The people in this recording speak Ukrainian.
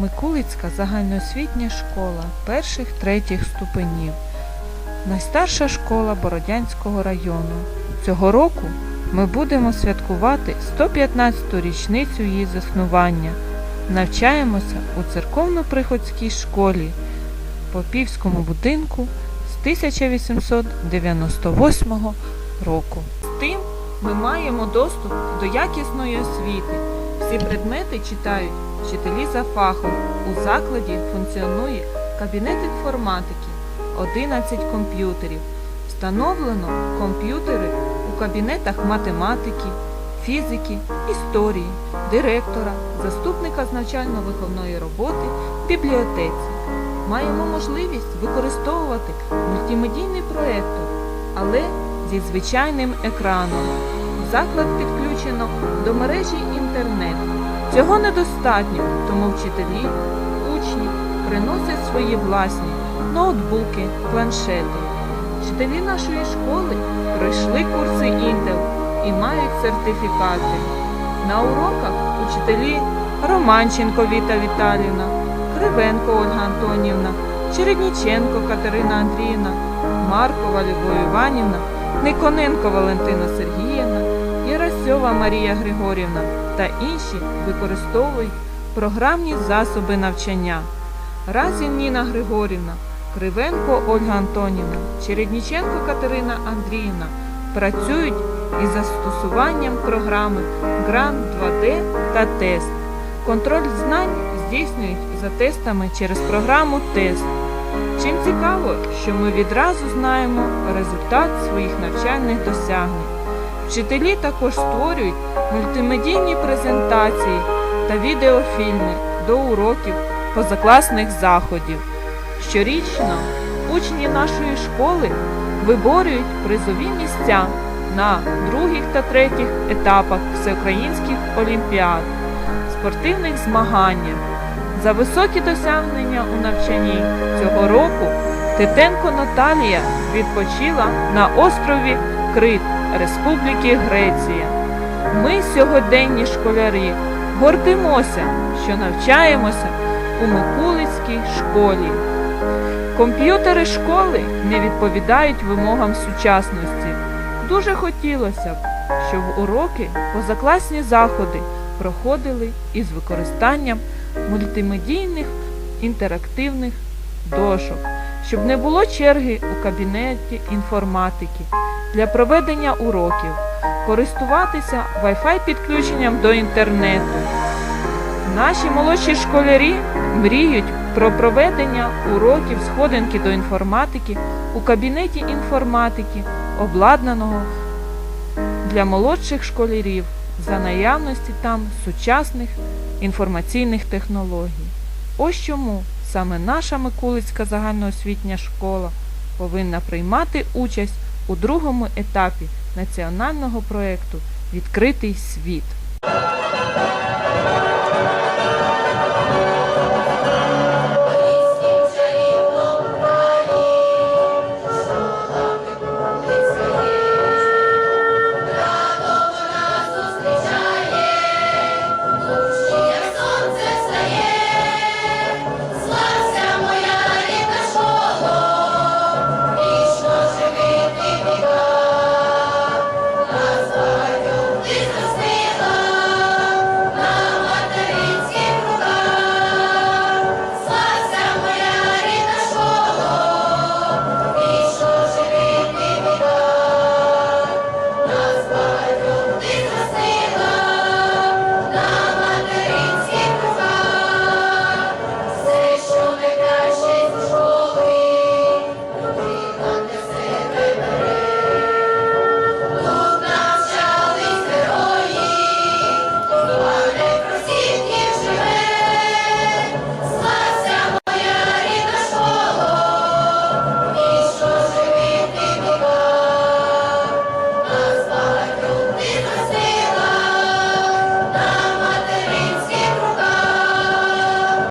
Микулицька загальноосвітня школа перших третіх ступенів. Найстарша школа Бородянського району. Цього року ми будемо святкувати 115-ту річницю її заснування. Навчаємося у церковно-приходській школі Попівському будинку з 1898 року. З тим ми маємо доступ до якісної освіти. Всі предмети читають вчителі за фахом. У закладі функціонує кабінет інформатики, 11 комп'ютерів. Встановлено комп'ютери у кабінетах математики, фізики, історії, директора, заступника з навчально-виховної роботи, бібліотеці. Маємо можливість використовувати мультимедійний проєктор, але зі звичайним екраном. Заклад підключено до мережі інтернет. Цього недостатньо, тому вчителі, учні приносять свої власні ноутбуки, планшети. Вчителі нашої школи пройшли курси Intel і мають сертифікати. На уроках учителі Романченко Віта Віталіївна, Кривенко Ольга Антонівна, Чередніченко Катерина Андріївна, Маркова Любов Іванівна, Никоненко Валентина Сергіївна, Єрасьова Марія Григорівна та інші використовують програмні засоби навчання. Разін Ніна Григорівна, Кривенко Ольга Антонівна, Чередніченко Катерина Андріївна працюють із застосуванням програми Гран 2D та тест. Контроль знань здійснюють за тестами через програму Тест. Чим цікаво, що ми відразу знаємо результат своїх навчальних досягнень. Вчителі також створюють мультимедійні презентації та відеофільми до уроків позакласних заходів. Щорічно учні нашої школи виборюють призові місця на других та третіх етапах всеукраїнських олімпіад, спортивних змаганнях. За високі досягнення у навчанні цього року Титенко Наталія відпочила на острові Крит Республіки Греція. Ми, сьогоденні школярі, гордимося, що навчаємося у Микулицькій школі. Комп'ютери школи не відповідають вимогам сучасності. Дуже хотілося б, щоб уроки, позакласні заходи проходили із використанням мультимедійних інтерактивних дошок, щоб не було черги у кабінеті інформатики для проведення уроків, користуватися Wi-Fi підключенням до інтернету. Наші молодші школярі мріють про проведення уроків сходинки до інформатики у кабінеті інформатики, обладнаного для молодших школярів за наявності там сучасних інформаційних технологій. Ось чому саме наша Микулицька загальноосвітня школа повинна приймати участь у другому етапі національного проєкту Відкритий світ.